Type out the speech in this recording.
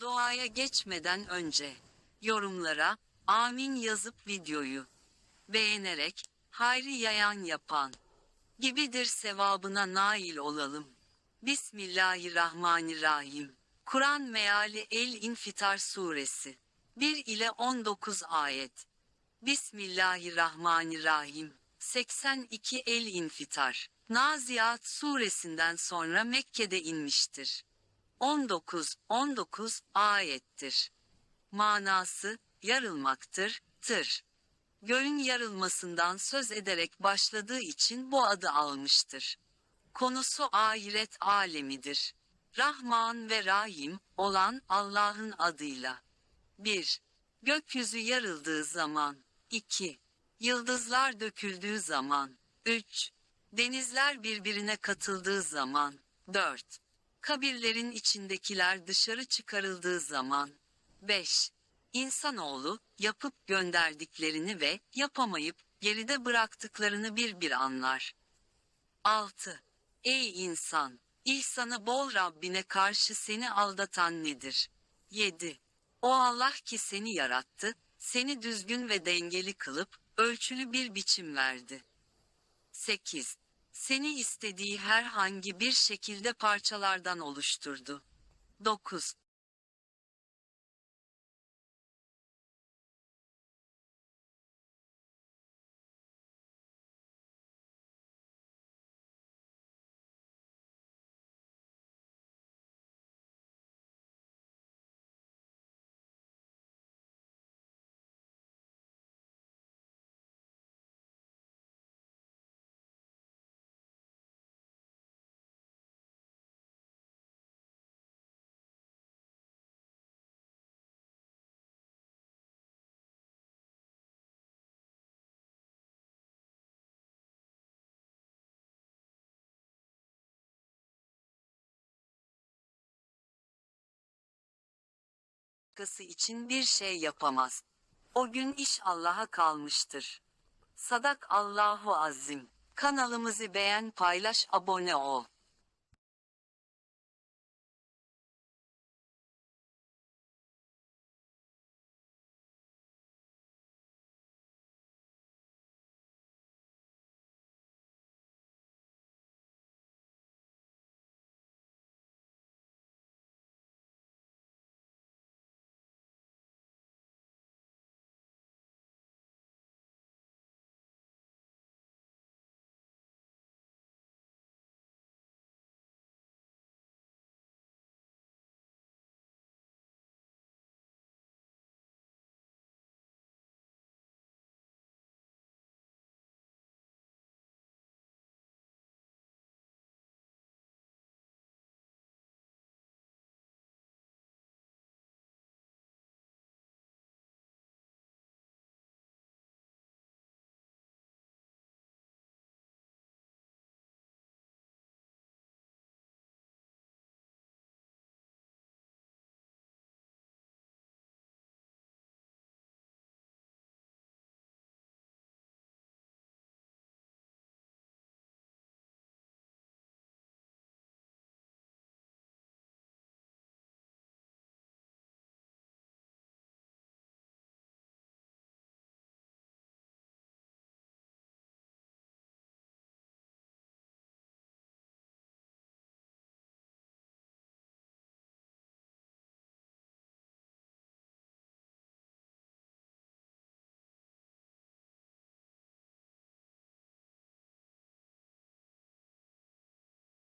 Doğaya geçmeden önce yorumlara amin yazıp videoyu beğenerek hayri yayan yapan gibidir sevabına nail olalım. Bismillahirrahmanirrahim. Kur'an meali El İnfitar suresi 1 ile 19 ayet. Bismillahirrahmanirrahim. 82 El İnfitar. Naziat suresinden sonra Mekke'de inmiştir. 19 19 ayettir. Manası yarılmaktır, tır. Göğün yarılmasından söz ederek başladığı için bu adı almıştır. Konusu ahiret alemidir. Rahman ve Rahim olan Allah'ın adıyla. 1. Gökyüzü yarıldığı zaman. 2. Yıldızlar döküldüğü zaman. 3. Denizler birbirine katıldığı zaman. 4. Kabirlerin içindekiler dışarı çıkarıldığı zaman. 5. İnsanoğlu, yapıp gönderdiklerini ve yapamayıp geride bıraktıklarını bir bir anlar. 6. Ey insan! İhsanı bol Rabbine karşı seni aldatan nedir? 7. O Allah ki seni yarattı, seni düzgün ve dengeli kılıp, ölçülü bir biçim verdi. 8. Seni istediği herhangi bir şekilde parçalardan oluşturdu. 9. başkası için bir şey yapamaz. O gün iş Allah'a kalmıştır. Sadak Allahu Azim. Kanalımızı beğen paylaş abone ol.